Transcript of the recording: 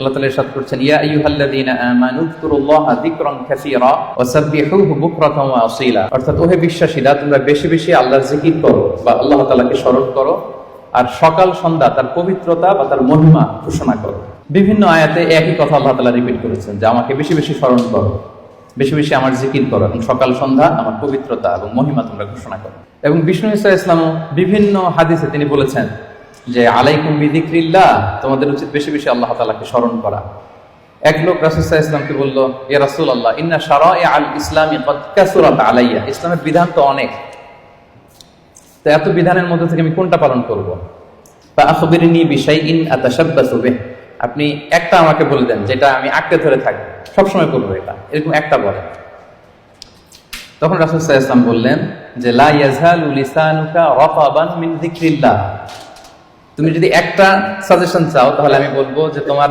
আল্লাহ তাআলা ইরশাদ করছেন, ইয়া আইয়ুহাল্লাযীনা আমানু যকুরুল্লাহা যিকরান কাসীরা ওয়া বুকরাতান ওয়া আসীলা। অর্থাৎ ওহে বিশ্বাসীরা, তোমরা বেশি বেশি আল্লাহর জিকির করো বা আল্লাহ তাআলাকে স্মরণ করো আর সকাল সন্ধ্যা তার পবিত্রতা বা তার মহিমা ঘোষণা করো। বিভিন্ন আয়াতে একই কথা আল্লাহ তাআলা রিপিট করেছেন যে, আমাকে বেশি বেশি স্মরণ করো, বেশি বেশি আমার জিকির করো এবং সকাল সন্ধ্যা আমার পবিত্রতা এবং মহিমা তোমরা ঘোষণা করো। এবং বিষ্ণু ইসা ইসলামও বিভিন্ন হাদিসে তিনি বলেছেন যে আলাইকুম বিদিক্রিল্লাহ, তোমাদের উচিত বেশি বেশি আল্লাহ তালাকে স্মরণ করা। এক লোক রাসুসাহ ইসলামকে বলল এ রাসুল আল্লাহ ইন্না সারা আল ইসলামী আলাইয়া। ইসলামের বিধান তো অনেক। তো এত বিধানের মধ্যে থেকে আমি কোনটা পালন করব? তা আখবিরিনী বিষয় ইন আতাসাব্বাসু বিহ। আপনি একটা আমাকে বলে দেন, যেটা আমি আঁকড়ে ধরে থাকি সবসময় করব এটা। এরকম একটা বলেন তখন সাল্লাল্লাহু ইসলাম বললেন যে, লা ইয়াজহালু লিসানুকা রাতাবান মিন তুমি যদি একটা সাজেশন চাও তাহলে আমি বলব যে তোমার